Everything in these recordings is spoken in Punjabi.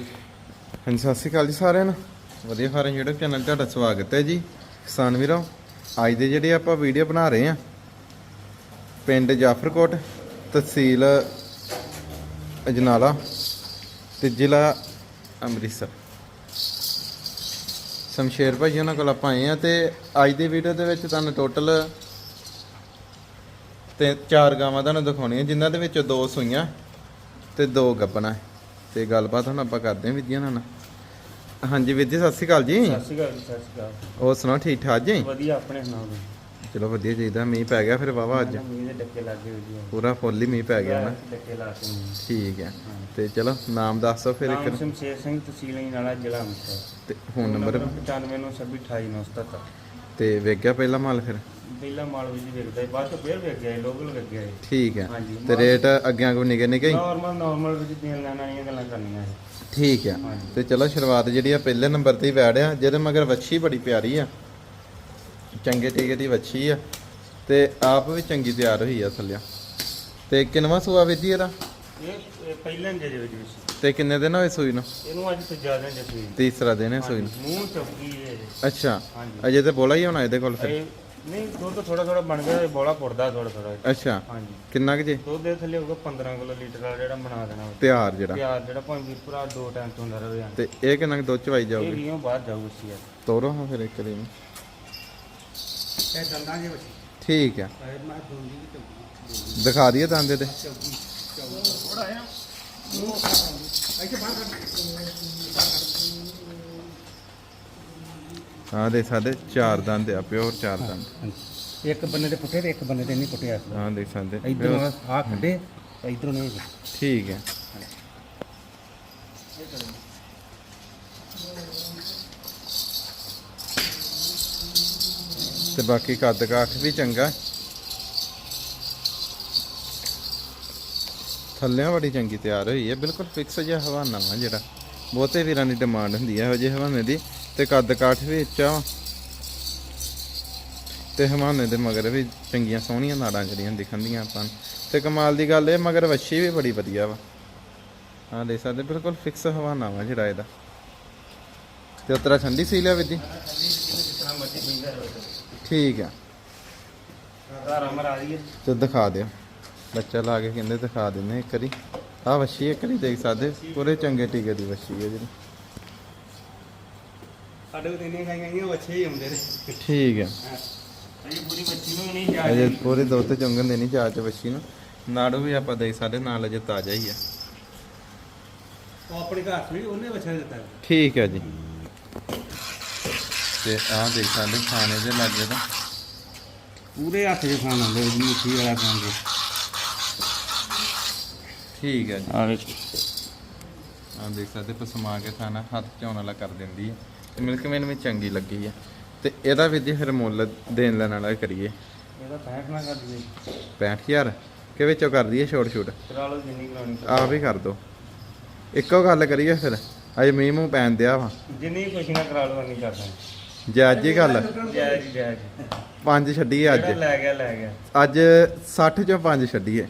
ਹਾਂਜੀ, ਸਤਿ ਸ਼੍ਰੀ ਅਕਾਲ ਜੀ ਸਾਰਿਆਂ ਨੂੰ। ਵਧੀਆ ਫਾਰਮ YouTube ਚੈਨਲ ਤੁਹਾਡਾ ਸਵਾਗਤ ਹੈ ਜੀ। ਕਿਸਾਨ ਵੀਰੋ, ਅੱਜ ਦੇ ਜਿਹੜੇ ਆਪਾਂ ਵੀਡੀਓ ਬਣਾ ਰਹੇ ਆ ਪਿੰਡ ਜਾਫਰਕੋਟ ਤਹਿਸੀਲ ਅਜਨਾਲਾ ਤੇ ਜ਼ਿਲ੍ਹਾ ਅੰਮ੍ਰਿਤਸਰ। ਸ਼ਮਸ਼ੇਰ ਭਾਈ ਉਹਨਾਂ ਕੋਲ ਆਪਾਂ ਆਏ ਆ ਤੇ ਅੱਜ ਦੀ ਵੀਡੀਓ ਦੇ ਵਿੱਚ ਤੁਹਾਨੂੰ ਟੋਟਲ ਤੇ ਚਾਰ ਗਾਵਾਂ ਤੁਹਾਨੂੰ ਦਿਖਾਉਣੀਆਂ, ਜਿਨ੍ਹਾਂ ਦੇ ਵਿੱਚੋਂ ਦੋ ਸੂਈਆਂ ਤੇ ਦੋ ਗੱਬਣਾ ਤੇ ਗੱਲਬਾਤ ਹੁਣ ਆਪਾਂ ਕਰਦੇ ਹਾਂ ਵਿਦਿਆ ਨਾਲ ਹਾਂਜੀ ਵਿਦਿਆ ਸਤਿ ਸ਼੍ਰੀ ਅਕਾਲ ਜੀ। ਸਤਿ ਸ਼੍ਰੀ ਅਕਾਲ ਜੀ, ਸਤਿ ਸ਼੍ਰੀ ਅਕਾਲ। ਹੋਰ ਸੁਣਾਓ ਠੀਕ ਠਾਕ ਜੀ? ਵਧੀਆ ਆਪਣੇ ਸੁਣਾਓ ਜੀ? ਚਲੋ ਵਧੀਆ ਚਾਹੀਦਾ ਮੀਂਹ ਪੈ ਗਿਆ ਫਿਰ ਵਾਵਾ ਅੱਜ। ਮੀਂਹ ਦੇ ਡੱਕੇ ਲੱਗੇ ਵਧੀਆ। ਪੂਰਾ ਫੁੱਲ ਹੀ ਮੀਂਹ ਪੈ ਗਿਆ ਨਾ। ਡੱਕੇ ਲਾ ਕੇ ਮੀਂਹ। ਠੀਕ ਹੈ। ਤੇ ਚਲੋ ਨਾਮ ਦੱਸ ਦਿਓ ਫਿਰ ਨਾਮ ਇੱਕ ਸ਼ਮਸ਼ੇਰ ਸਿੰਘ ਤਹਿਸੀਲ ਨਾਲਾ ਜ਼ਿਲ੍ਹਾ ਅੰਮ੍ਰਿਤਸਰ। ਤੇ ਫੋਨ ਨੰਬਰ 95 ਨੂੰ 28977 ਤੇ ਵੇਖ ਗਿਆ ਪਹਿਲਾ ਮਾਲ ਫਿਰ? ਪਹਿਲਾ ਮਾਲ ਵੀ ਜੀ ਵੇਖਦਾ ਸੀ, ਬਾਅਦ ਤੋਂ ਫੇਰ ਵੇਖ ਗਿਆ ਸੀ, ਲੋਕਲ ਵੇਖ ਗਿਆ ਸੀ। ਠੀਕ ਹੈ। ਹਾਂਜੀ ਤੇ ਰੇਟ ਅੱਗੇ ਕੋ ਨਿਕੇ ਨਿਕੇ ਨਾਰਮਲ ਨਾਰਮਲ ਵਿੱਚ ਦੀਆਂ ਲੈਣ ਵਾਲੀਆਂ ਗੱਲਾਂ ਕਰਨੀਆਂ ਸੀ। ਠੀਕ ਹੈ। ਤੇ ਚਲੋ ਸ਼ੁਰੂਆਤ ਜਿਹੜੀ ਆ ਪਹਿਲੇ ਨੰਬਰ ਤੇ ਹੀ ਵੈੜਿਆ ਜਿਹਦੇ ਮਗਰ ਵੱਛੀ ਬੜੀ ਪਿਆਰੀ ਆ। ਚੰਗੇ ਟੀਕੇ ਦੀ ਵੱਛੀ ਆ। ਤੇ ਆਪ ਵੀ ਚੰਗੀ ਤਿਆਰ ਹੋਈ ਆ ਥੱਲਿਆ ਤੇ ਕਿੰਨਵਾਂ ਸੂਆ ਵਿੱਚ ਇਹਦਾ? ਇਹ ਇਹ ਪਹਿਲਾਂ ਜੇ ਵਿੱਚ ਵਿੱਚ ਤੇ ਕਿੰਨੇ ਦਿਨ ਹੋਏ ਸੂਈ ਨੂੰ? ਇਹਨੂੰ ਅੱਜ ਤੋਂ ਜ਼ਿਆਦਾ ਜਸਵੀਰ ਤੀਸਰਾ ਦਿਨ ਹੈ ਸੂਈ ਨੂੰ। ਮੂੰਹ ਚੌਕੀ ਇਹ। ਅੱਛਾ। ਹਾਂਜੀ। ਅਜੇ ਤੇ ਬੋਲਾ ਹੀ ਹੋਣਾ ਇਹਦੇ ਕੋਲ ਫਿਰ। ਇਹ ਨਹੀਂ ਦੁੱਧ ਥੋੜਾ ਥੋੜਾ ਬਣ ਗਿਆ ਇਹ ਬੋਲਾ ਪੁਰਦਾ ਥੋੜਾ ਥੋੜਾ ਅੱਛਾ। ਹਾਂਜੀ। ਕਿੰਨਾ ਕੁ ਜੇ? ਦੁੱਧ ਦੇ ਥੱਲੇ ਹੋਊਗਾ 15 ਕਿਲੋ ਲੀਟਰ ਵਾਲਾ ਜਿਹੜਾ ਬਣਾ ਦੇਣਾ। ਉਹ। ਤਿਆਰ ਜਿਹੜਾ। ਪਿਆਰ ਜਿਹੜਾ ਭਾਵੇਂ ਵੀ ਪੂਰਾ ਦੋ ਟਾਈਮ ਤੋਂ ਹੁੰਦਾ ਰਹੇ ਤੇ ਇਹ ਕਿੰਨਾ ਕੁ ਦੁੱਧ ਚਵਾਈ ਇਹ ਜਾਊਗੀ ਵੀਓ ਬਾਹਰ ਜਾਊਗਾ ਸੀ ਯਾਰ ਤੋਰੋ ਹਾਂ ਫਿਰ ਇੱਕ ਦਿਨ ਇਹ ਦੰਦਾਂ ਦੇ ਵਿੱਚ ਠੀਕ ਹੈ ਇਹ ਮੈਂ ਦੋਂਦੀ ਵੀ ਚੌਕੀ ਦਿਖਾ ਦਈਏ ਦੰਦੇ ਤੇ ਚੌਕੀ ਥੋੜਾ ਆ ਇੱਥੇ ਬਾਹਰ ਹਾਂ ਦੇ ਸਾਡੇ ਚਾਰ ਦੰਦ ਆ ਪਿਓਰ ਚਾਰ ਦੰਦ। ਇੱਕ ਬੰਨੇ ਤੇ ਪੁੱਟੇ ਤੇ ਇੱਕ ਬੰਨੇ ਤੇ ਨਹੀਂ ਪੁੱਟਿਆ ਹਾਂ ਦੇਖ ਸਕਦੇ ਇਧਰੋਂ ਆ ਖੱਡੇ ਇਧਰੋਂ ਨਹੀਂ। ਠੀਕ ਹੈ। ਤੇ ਬਾਕੀ ਕੱਦ ਕਾਠ ਵੀ ਚੰਗਾ। ਥੱਲਿਆਂ ਬੜੀ ਚੰਗੀ ਤਿਆਰ ਹੋਈ ਹੈ ਬਿਲਕੁਲ ਫਿਕਸ ਜਿਹਾ ਹਵਾਨਾ ਵਾ ਜਿਹੜਾ। ਬਹੁਤੇ ਵੀਰਾਂ ਦੀ ਡਿਮਾਂਡ ਹੁੰਦੀ ਹੈ ਇਹੋ ਜਿਹੇ ਹਵਾਨੇ ਦੀ ਤੇ ਕੱਦ ਕਾਠ ਵੀ ਉੱਚਾ ਤੇ ਹਵਾਨੇ ਦੇ ਮਗਰ ਵੀ ਚੰਗੀਆਂ ਸੋਹਣੀਆਂ ਨਾੜਾਂ ਜਿਹੜੀਆਂ ਦਿਖਣਦੀਆਂ ਆਪਾਂ ਤੇ ਕਮਾਲ ਦੀ ਗੱਲ ਇਹ ਮਗਰ ਵੱਛੀ ਵੀ ਬੜੀ ਵਧੀਆ ਵਾ। ਹਾਂ ਦੇ ਸਕਦੇ ਬਿਲਕੁਲ ਫਿਕਸ ਹਵਾਨਾ ਵਾ ਜਿਹੜਾ ਇਹਦਾ। ਤੇ ਉਤਰਾ ਠੰਡੀ ਸੀ ਲਿਆ ਵਿਦੀ? ਠੀਕ ਆ। ਤੇ ਦਿਖਾ ਦਿਓ। ਬੱਚਾ ਲਾ ਕੇ ਕਹਿੰਦੇ ਦਿਖਾ ਦਿੰਦੇ ਇੱਕ ਵਾਰੀ। ਆ ਵੱਛੀ ਇੱਕ ਵਾਰੀ ਦੇਖ ਸਕਦੇ ਪੂਰੇ ਚੰਗੇ ਟੀਕੇ ਦੀ ਵੱਛੀ ਹੈ ਜਿਹੜੀ। ਸਾਡੇ ਕੋਲ ਇੰਨੀਆਂ ਗਾਈਆਂ ਆਈਆਂ ਬੱਚੇ ਹੀ ਹੁੰਦੇ ਨੇ। ਠੀਕ ਹੈ। ਇਹ ਪੂਰੀ ਬੱਚੀ ਨੂੰ ਨਹੀਂ ਜਾ ਅਜੇ ਪੂਰੇ ਦੋ ਤੇ ਚੁੰਗਣ ਦੇ ਨਹੀਂ ਚਾਚ ਵੱਛੀ ਨੂੰ। ਨਾੜੂ ਵੀ ਆਪਾਂ ਦੇਖ ਸਕਦੇ ਨਾਲ ਅਜੇ ਤਾਜ਼ਾ ਹੀ ਆ ਉਹ ਆਪਣੇ ਘਰ ਚ ਵੀ ਉਹਨੇ ਬੱਚਾ ਦਿੱਤਾ ਠੀਕ ਹੈ ਜੀ। ਤੇ ਆਹ ਦੇਖ ਸਕਦੇ ਖਾਣੇ ਦੇ ਲੱਗੇ ਤਾਂ ਪੂਰੇ ਹੱਥ ਦੇ ਖਾਣ ਆਉਂਦੇ ਜੀ ਮਿੱਠੀ ਵਾਲਾ ਖਾਂਦੇ ਠੀਕ ਹੈ ਜੀ। ਆ ਵੇਖ। ਆਹ ਦੇਖ ਸਕਦੇ ਪਸਮਾ ਕੇ ਖਾਣਾ ਹੱਥ ਝਾਉਣ ਵਾਲਾ ਕਰ ਦਿੰਦੀ ਹੈ। ਤੇ ਮਿਲਕ ਮੈਨ ਵੀ ਚੰਗੀ ਲੱਗੀ ਹੈ। ਤੇ ਇਹਦਾ ਵੀ ਜੀ ਫਿਰ ਮੁੱਲ ਦੇਣ ਲੈਣ ਵਾਲਾ ਕਰੀਏ। ਇਹਦਾ ਪੈਂਟ ਨਾ ਕਰ ਦਈਏ। 65000 ਕਿ ਵਿੱਚੋਂ ਕਰ ਦਈਏ ਛੋਟ ਛੋਟ? ਕਰਾ ਲਓ ਜਿੰਨੀ ਕਰਾਉਣੀ ਆਹ ਵੀ ਕਰ ਦੋ। ਇੱਕੋ ਗੱਲ ਕਰੀਏ ਫਿਰ। ਅਜੇ ਮੀਂਹ ਮੂੰਹ ਪੈਣ ਦਿਆ ਵਾ। ਜਿੰਨੀ ਕੁਛ ਨਾ ਕਰਾ ਲਓ ਨਹੀਂ ਕਰਦਾ ਜੈ ਜੀ ਗੱਲ। ਜੈ ਜੀ ਜੈ ਜੀ। ਪੰਜ ਛੱਡੀਏ ਅੱਜ। ਲੈ ਗਿਆ ਲੈ ਗਿਆ। ਅੱਜ 60 ਚੋਂ ਪੰਜ ਛੱਡੀਏ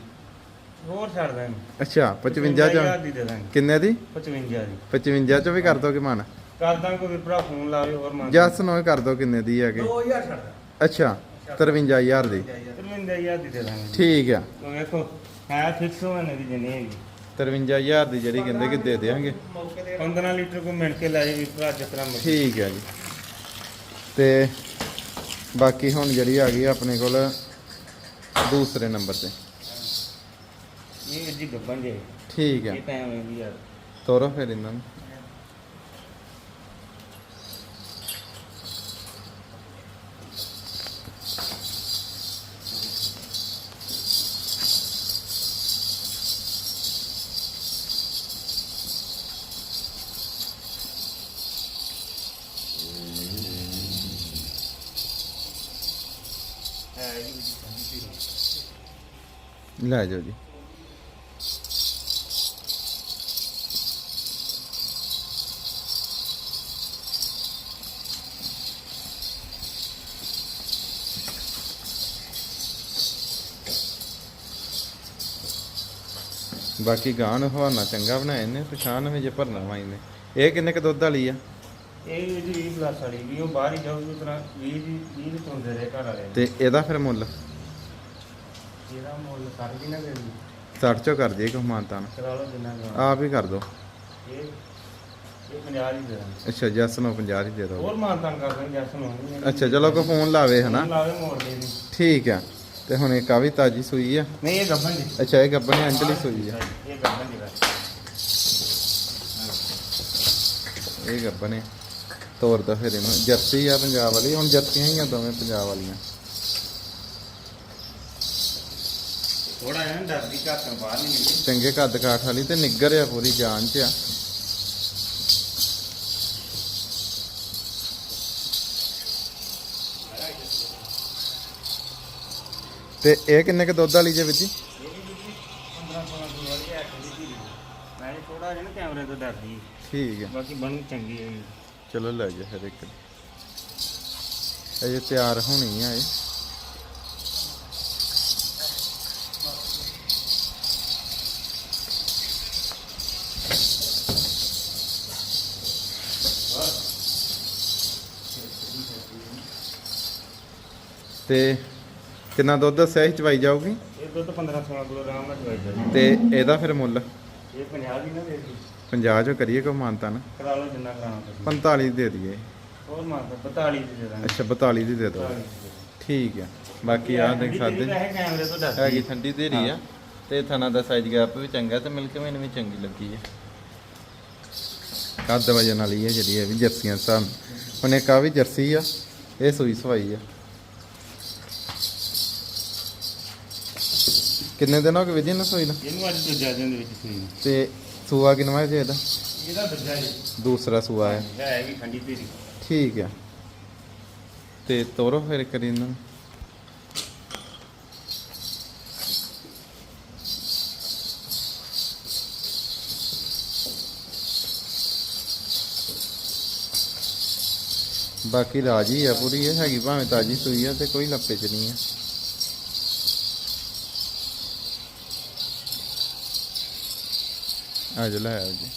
ਹੋਰ ਛੱਡ ਦਾਂਗੇ ਅੱਛਾ 55 ਹਜ਼ਾਰ ਚੋਂ ਦੀ ਦੇ ਦਾਂਗੇ ਕਿੰਨੇ ਦੀ? 55 ਦੀ। 55 ਚੋਂ ਵੀ ਕਰ ਦੋ ਕਿ ਮਨ? ਕਰ ਦਾਂਗੇ ਕੋਈ ਭਰਾ ਫੋਨ ਲਾਵੇ ਹੋਰ ਮੰਨ। ਜਸ ਨੂੰ ਕਰ ਦੋ ਕਿੰਨੇ ਦੀ ਹੈਗੇ। 2000 ਛੱਡ ਅੱਛਾ 53000 ਦੀ। ਤਰਵਿੰਦਾ ਹਜ਼ਾਰ ਦੀ ਦੇ ਦਾਂਗੇ ਠੀਕ ਆ। ਉਹ ਵੇਖੋ ਹੈ ਫਿਕਸ ਹੋਣੇ ਦੀ ਜਿੰਨੀ ਹੈਗੀ। 53000 ਦੀ ਜਿਹੜੀ ਕਹਿੰਦੇ ਕਿ ਦੇ ਦੇਵਾਂਗੇ 15 ਲੀਟਰ ਕੋ ਮਿਣ ਕੇ ਲੈ ਜਾਈ ਭਰਾ ਜਿਸ ਤਰ੍ਹਾਂ ਮਰਜ਼ੀ। ਠੀਕ ਹੈ ਜੀ। ਤੇ ਬਾਕੀ ਹੁਣ ਜਿਹੜੀ ਆ ਗਈ ਆਪਣੇ ਕੋਲ ਦੂਸਰੇ ਨੰਬਰ ਤੇ। ਇਹ ਜੀ ਗੱਬਨ ਜੇ ਠੀਕ ਹੈ। ਇਹ ਟਾਈਮ ਹੈ ਵੀ ਯਾਰ। ਤੋਰੋ ਫਿਰ ਇਹਨਾਂ ਨੂੰ। ਲੈ ਜਾਓ ਜੀ। ਬਾਕੀ ਗਾਂ ਨੂੰ ਹਵਾਨਾ ਚੰਗਾ ਬਣਾਇਆ ਇਹਨੇ ਪਛਾਣ ਵੀ ਜੇ ਭਰਨਾ ਵਾ ਇਹਨੇ। ਇਹ ਕਿੰਨੇ ਕ ਦੁੱਧ ਵਾਲੀ ਆ? ਇਹ ਜੀ 20 ਪਲੱਸ ਵਾਲੀ ਵੀ ਉਹ ਬਾਹਰ ਹੀ ਜਾਊਗੀ ਉਤਰਾ 20 ਦੀ 20 ਦੇ ਚੁੰਦੇ ਰਹੇ ਘਰ ਵਾਲੇ। ਤੇ ਇਹਦਾ ਫਿਰ ਮੁੱਲ? ਇਹਦਾ ਮੁੱਲ ਕਰ ਵੀ ਨਾ ਦੇ ਦੀ 60 ਚੋਂ ਕਰ ਜੇ ਕੋ ਮਾਨਤਾਨ। ਕਰਾ ਲਓ ਜਿੰਨਾ ਕੁ ਆਪ ਹੀ ਕਰ ਦੋ। ਇਹ ਇਹ 50 ਦੀ ਦੇ ਦਾਂਗੇ। ਅੱਛਾ ਜੱਸ ਨੂੰ 50 ਹੀ ਦੇ ਦੋ। ਹੋਰ ਮਾਨਤਾਨ ਕਰ ਦਾਂਗੇ ਜੈਸ ਨੂੰ। ਅੱਛਾ ਚਲੋ ਕੋ ਫੋਨ ਲਾਵੇ ਹਨਾ? ਲਾਵੇ ਮੋੜ ਦੇ ਦੀ। ਠੀਕ ਆ। ਤੇ ਹੁਣ ਇਹ ਕਾਵੀ ਤਾਜੀ ਸੂਈ ਆ? ਨਹੀਂ ਇਹ ਗੱਭਣ ਦੀ। ਅੱਛਾ ਇਹ ਗੱਬਣੇ ਅੰਜਲੀ ਸੂਈ ਆ। ਇਹ ਗੱਭਣ ਦੀ ਇਹ ਤੋਰ ਦੋ ਫਿਰ ਇਹਨੂੰ। ਜਰਸੀ ਆ ਪੰਜਾਬ ਵਾਲੀ? ਹੁਣ ਜਰਸੀਆਂ ਹੀ ਆ ਦੋਵੇਂ ਪੰਜਾਬ ਵਾਲੀਆਂ। ਥੋੜਾ ਜਿਹਾ ਡਰਦੀ ਘਰ ਤੋਂ ਬਾਹਰ ਨਹੀਂ ਚੰਗੇ ਕੱਦ ਕਾਠ ਵਾਲੀ ਤੇ ਨਿੱਗਰ ਆ ਪੂਰੀ ਜਾਨ ਚ ਆ। ਤੇ ਇਹ ਕਿੰਨੇ ਕ ਦੁੱਧ ਵਾਲੀ ਜੇ ਵਿੱਚ ਜੀ? ਮੈਂ ਥੋੜਾ ਜਿਹਾ ਕੈਮਰੇ ਤੋਂ ਡਰਦੀ ਠੀਕ ਹੈ। ਬਾਕੀ ਬਣ ਚੰਗੀ ਹੈ ਚਲੋ ਲੈ ਜਾ ਫਿਰ ਇੱਕ। ਇਹ ਤਿਆਰ ਹੋਣੀ ਆ ਇਹ। ਤੇ ਕਿੰਨਾ ਦੁੱਧ ਦੱਸਿਆ ਸੀ ਚਵਾਈ ਜਾਊਗੀ? ਇਹ ਦੁੱਧ 15 16 ਕਿਲੋ ਆਰਾਮ ਨਾਲ ਚਵਾਈ ਜਾਵੇ ਤੇ ਇਹਦਾ ਫਿਰ ਮੁੱਲ? ਇਹ 50 ਦੀ ਨਾ ਦੇ ਦੀ 50 ਚੋਂ ਕਰੀਏ ਕੋ ਮਾਨਤਾ ਨਾ? ਕਰਾ ਲਓ ਜਿੰਨਾ ਕਰਾਉਣਾ ਤੁਸੀਂ। 45 ਦੇ ਦਈਏ। ਹੋਰ ਮਾਰ 42 ਦੀ ਦੇ ਦਾਂਗੇ। ਅੱਛਾ 42 ਦੀ ਦੇ ਦਿਓ। 42 ਦੀ ਦੇ ਦਾਂਗੇ। ਠੀਕ ਹੈ ਬਾਕੀ ਆ ਦੇਖ ਸਕਦੇ ਕੈਮਰੇ ਤੋਂ ਹੈਗੀ ਠੰਡੀ ਧੀਰੀ ਆ। ਤੇ ਥਣਾ ਦਾ ਸਾਈਜ਼ ਗੈਪ ਵੀ ਚੰਗਾ ਤੇ ਮਿਲਕ ਮੈਨੂੰ ਵੀ ਚੰਗੀ ਲੱਗੀ ਹੈ ਕੱਦ ਵਜਨ ਵਾਲੀ ਹੈ ਜਿਹੜੀ ਇਹ ਵੀ ਜਰਸੀਆਂ ਸਾਂ ਇੱਕ ਆ ਵੀ ਜਰਸੀ ਆ ਇਹ ਸੂਈ ਸਵਾਈ ਆ। ਕਿੰਨੇ ਦਿਨ ਹੋ ਗਏ ਵਿਧੀ ਨੂੰ ਸੂਈ ਨੂੰ? ਇਹਨੂੰ ਅੱਜ ਦੂਜਾ ਦਿਨ ਦੇ ਵਿੱਚ ਸੂਈ ਤੇ ਸੂਆ ਕਿਨਵਾ ਜੇ ਇਹਦਾ? ਇਹਦਾ ਦੂਜਾ ਜੀ ਦੂਸਰਾ ਸੂਆ ਹੈ। ਹੈ ਵੀ ਠੰਡੀ ਧੀਰੀ। ਠੀਕ ਹੈ। ਤੇ ਤੋਰੋ ਫਿਰ ਕਰੀ ਇਹਨਾਂ। ਨੂੰ ਬਾਕੀ ਰਾਜੀ ਆ ਪੂਰੀ ਇਹ ਹੈਗੀ ਭਾਵੇਂ ਤਾਜੀ ਸੂਈ ਆ ਤੇ ਕੋਈ ਲੱਪੇ ਚ ਨਹੀਂ ਆ। ਆ ਜਾ ਲੈ ਆਓ ਜੀ।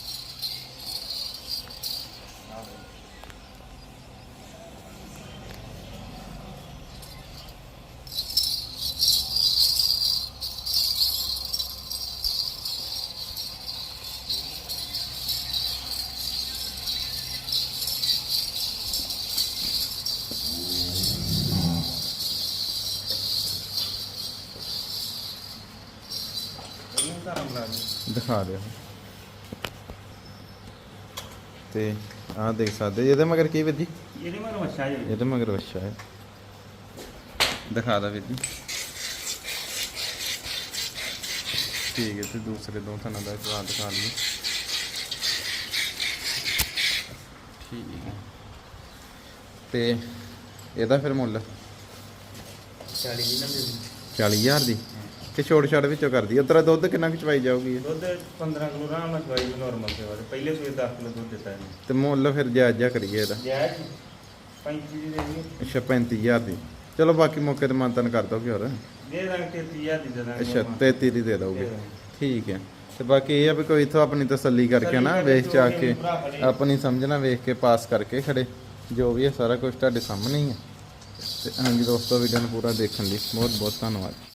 ਇਹਨੂੰ ਦੇ ਦਿਖਾ ਦਿਓ। ਤੇ ਆਹ ਦੇਖ ਸਕਦੇ ਇਹਦੇ ਮਗਰ ਕੀ ਵੀਰ ਜੀ? ਇਹਦੇ ਜੀ। ਮਗਰ ਵੱਛਾ ਹੈ। ਦਿਖਾ ਦਾ ਵੀਰ ਜੀ। ਠੀਕ ਹੈ ਤੇ ਦੂਸਰੇ ਦੋ ਥਾਂ ਦਾ ਸਵਾਦ ਦਿਖਾ ਲਈ ਠੀਕ ਹੈ। ਤੇ ਇਹਦਾ ਫਿਰ ਮੁੱਲ? 40 ਦੀ ਨਾ ਦੇ ਦਿਓ। 40000 ਦੀ? ਕਿ ਛੋੜ ਛਾੜ ਵਿੱਚੋਂ ਕਰਦੀ ਉਤਰਾ ਦੁੱਧ ਕਿੰਨਾ ਕੁ ਚਵਾਈ ਜਾਊਗੀ? ਇਹ? ਦੁੱਧ 15 ਕਿਲੋ ਆਰਾਮ ਨਾਲ ਚਵਾਈ ਦੀ ਨਾਰਮਲ ਤੇ। ਵਾਲੇ ਪਹਿਲੇ ਸੂਏ 10 ਕਿਲੋ ਦੁੱਧ ਦਿੱਤਾ ਇਹਨੇ। ਤੇ ਮੁੱਲ ਫਿਰ ਜਾਇਜ਼ ਕਰੀਏ ਇਹਦਾ। ਜਾਇਜ਼ 35 ਦੀ ਦੇ ਦੀ ਅੱਛਾ 35000 ਦੀ। ਚਲੋ ਬਾਕੀ ਮੌਕੇ ਤੇ ਮਾਨਤਨ ਕਰ ਦੋਗੇ ਹੋਰ। ਦੇ ਦਾਂਗੇ 33000 ਦੀ ਦੇ ਦਾਂਗੇ ਅੱਛਾ 33 ਦੀ ਦੇ ਦੋਗੇ। ਠੀਕ ਹੈ। ਤੇ ਬਾਕੀ ਇਹ ਆ ਵੀ ਕੋਈ ਇਥੋਂ ਆਪਣੀ ਤਸੱਲੀ ਕਰਕੇ ਨਾ ਵੇਖ ਚਾ ਕੇ। ਆਪਣੀ ਸਮਝਣਾ ਵੇਖ ਕੇ ਪਾਸ ਕਰਕੇ ਖੜੇ। ਜੋ ਵੀ ਹੈ ਸਾਰਾ ਕੁਝ ਤੁਹਾਡੇ ਸਾਹਮਣੇ ਹੀ ਹੈ। ਤੇ ਹਾਂਜੀ ਦੋਸਤੋ ਵੀਡੀਓ ਨੂੰ ਪੂਰਾ ਦੇਖਣ ਲਈ ਬਹੁਤ ਬਹੁਤ ਧੰਨਵਾਦ।